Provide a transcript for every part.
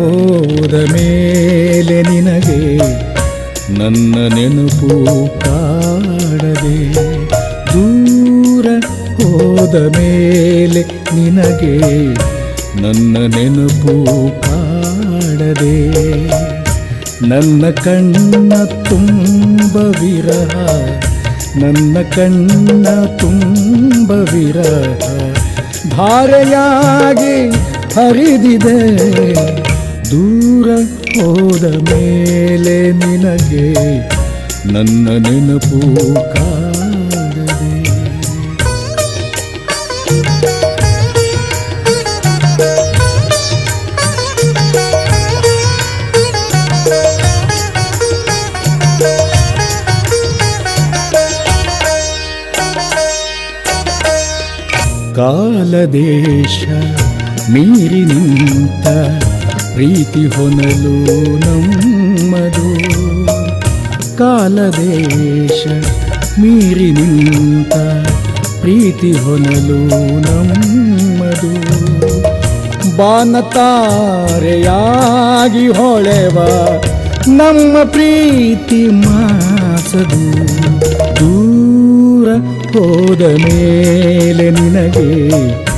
ಹೋದ ಮೇಲೆ ನಿನಗೆ ನನ್ನ ನೆನಪು ಕಾಡದೆ ದೂರ ಹೋದ ಮೇಲೆ ನಿನಗೆ ನನ್ನ ನೆನಪು ಕಾಡದೆ ನನ್ನ ಕಣ್ಣ ತುಂಬ ವಿರಹ, ನನ್ನ ಕಣ್ಣ ತುಂಬ ವಿರಹ, ಧಾರೆಯಾಗಿ ಹರಿದಿದೆ. ದೂರ ಹೋದ ಮೇಲೆ ನಿನಗೆ ನನ್ನ ನೆನಪು ಕಾಡದೆ ಕಾಲದೇಶ ಮೀರಿ ನಿಂತ ಪ್ರೀತಿ ಹೊನಲು ನಮ್ಮದು. ಕಾಲದೇಶ ಮೀರಿ ನಿಂತ ಪ್ರೀತಿ ಹೊನಲು ನಮ್ಮದು. ಬಾನತಾರೆಯಾಗಿ ಹೊಳೆವ ನಮ್ಮ ಪ್ರೀತಿ ಮಾಸದು. ದೂರ ಹೋದ ಮೇಲೆ ನಿನಗೆ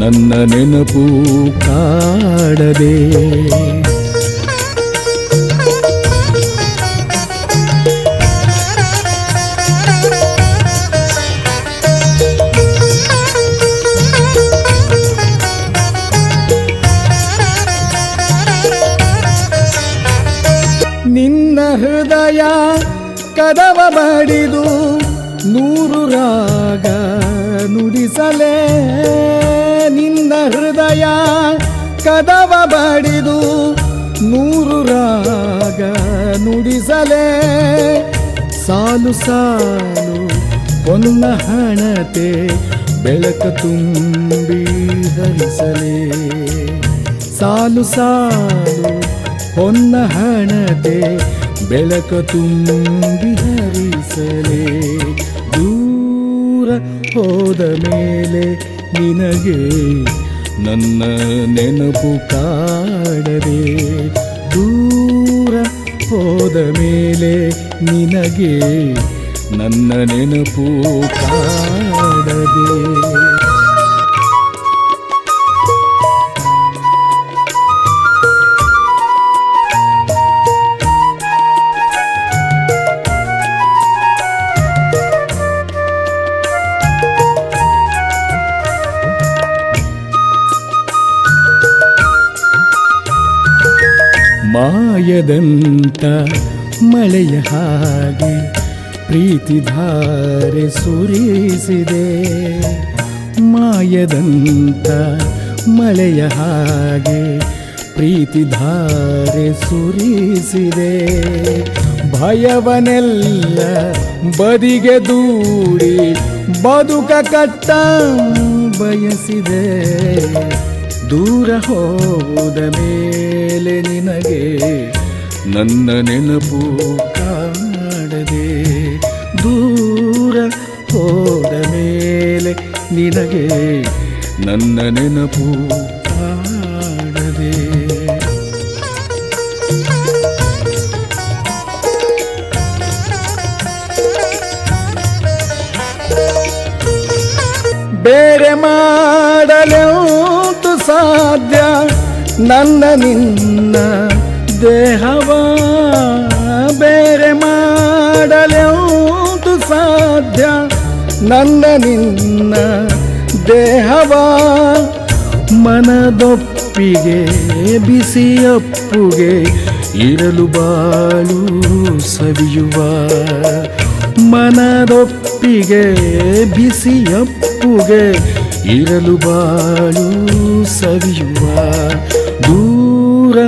ನನ್ನ ನೆನಪು ಕಾಡದೆ. ನಿನ್ನ ಹೃದಯ ಕದವ ಬಡಿದು ನೂರು ರಾಗ. ನುಡಿಸಲೇ ನಿನ್ನ ಹೃದಯ ಕದವ ಬಡಿದು ನೂರು ರಾಗ ನುಡಿಸಲೇ. ಸಾಲು ಸಾಲು ಪೊನ್ನ ಹಣತೆ ಬೆಳಕ ತುಂಬಿ ಹರಿಸಲೇ. ಸಾಲು ಸಾಲು ಹೊನ್ನ ಹಣತೆ ಬೆಳಕ ತುಂಬಿ ಹರಿಸಲೇ. ದೂರ ಹೋದ ಮೇಲೆ ನಿನಗೆ ನನ್ನ ನೆನಪು ಕಾಡದೆ ದೂರ ಹೋದ ಮೇಲೆ ನಿನಗೆ ನನ್ನ ನೆನಪು ಕಾಡದೆ ಮಾಯದಂತ ಮಳೆಯ ಹಾಗೆ ಪ್ರೀತಿ ಧಾರೆ ಸುರಿಸಿದೆ. ಮಾಯದಂತ ಮಳೆಯ ಹಾಗೆ ಪ್ರೀತಿ ಧಾರೆ ಸುರಿಸಿದೆ. ಭಯವನೆಲ್ಲ ಬದಿಗೆ ದೂಡಿ ಬದುಕ ಕಟ್ಟ ಬಯಸಿದೆ. ದೂರ ಹೋದ ಮೇಲೆ ನಿನಗೆ ನನ್ನ ನೆನಪು ಕಾಡದೆ ದೂರ ಹೋದ ಮೇಲೆ ನಿನಗೆ ನನ್ನ ನೆನಪು ಬೇರೆ ಮಾಡಲೆಂತು ಸಾಧ್ಯ ನನ್ನ ನಿನ್ನ ದೇಹವ ಬೇರೆ ಮಾಡಲೆಂದು ಸಾಧ್ಯ ನನ್ನ ನಿನ್ನ ದೇಹವ ಮನದೊಪ್ಪಿಗೆ, ಬಿಸಿಯಪ್ಪುಗೆ, ಇರಲು ಬಾಳು ಸವಿಯುವ ಮನದೊಪ್ಪಿಗೆ, ಬಿಸಿಯಪ್ಪುಗೆ ಇರಲು ಬಾಳು ಸವಿಯುವ ದೂರ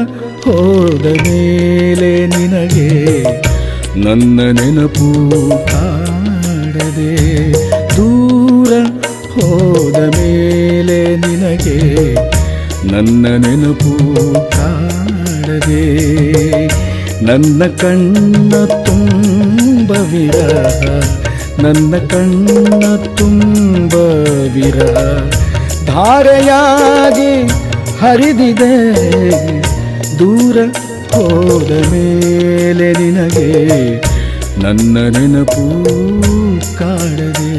ಹೋದ ಮೇಲೆ ನಿನಗೆ ನನ್ನ ನೆನಪು ಕಾಡದೆ ದೂರ ಹೋದ ಮೇಲೆ ನಿನಗೆ ನನ್ನ ನೆನಪು ಕಾಡದೆ ನನ್ನ ಕಣ್ಣ ತುಂಬ ವಿರಹ. ನನ್ನ ಕಣ್ಣ ತುಂಬ ವಿರಹ. ಧಾರೆಯಾಗಿ ಹರಿದಿದೆ. ದೂರ ಹೋದ ಮೇಲೆ ನಿನಗೆ ನನ್ನ ನೆನಪು ಕಾಡದೆ